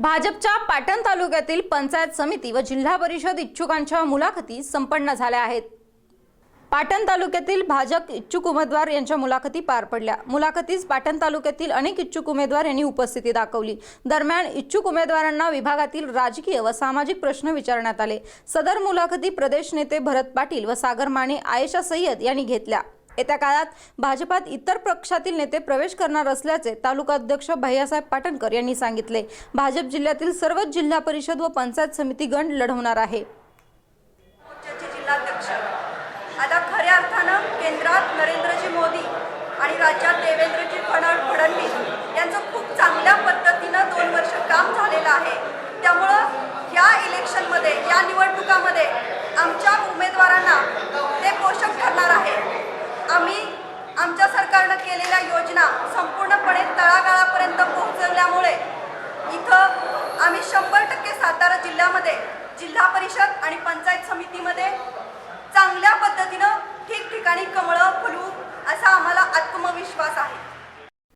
भाजपच्या पाटण तालुक्यातील पंचायत समिती व जिल्हा परिषद इच्छुकांच्या मुलाखती संपन्न झाल्या आहेत. पाटण तालुक्यातील भाजप इच्छुक उमेदवार यांच्या मुलाखती पार पडल्या. मुलाखतीस पाटण तालुक्यातील अनेक इच्छुक उमेदवार यांनी उपस्थिती दाखवली. दरम्यान इच्छुक उमेदवारांना विभागातील राजकीय व सामाजिक प्रश्न विचारण्यात आले. सदर मुलाखती प्रदेश नेते भरत पाटील व सागर माने आयशा सय्यद यांनी घेतल्या. येत्या काळात भाजपात इतर पक्षातील नेते प्रवेश करणार असल्याचे तालुका अध्यक्ष भैयासाहेब पाटणकर यांनी सांगितले. भाजप जिल्ह्यातील सर्वच जिल्हा परिषद व पंचायत समिती गण लढवणार आहे. आता खऱ्या अर्थानं केंद्रात नरेंद्रजी मोदी आणि राज्यात देवेंद्रजी फडणवीस यांचं खूप चांगल्या पद्धतीनं दोन वर्ष काम झालेलं आहे. त्यामुळं या इलेक्शनमध्ये या निवडणुकामध्ये योजना संपूर्णपणे तळागाळापर्यंत पोहोचवल्यामुळे इथं आम्ही शंभर टक्के सातारा जिल्ह्यामध्ये जिल्हा परिषद आणि पंचायत समितीमध्ये चांगल्या पद्धतीनं ठिकठिकाणी कमळं फुलू असा आम्हाला आत्मविश्वास आहे.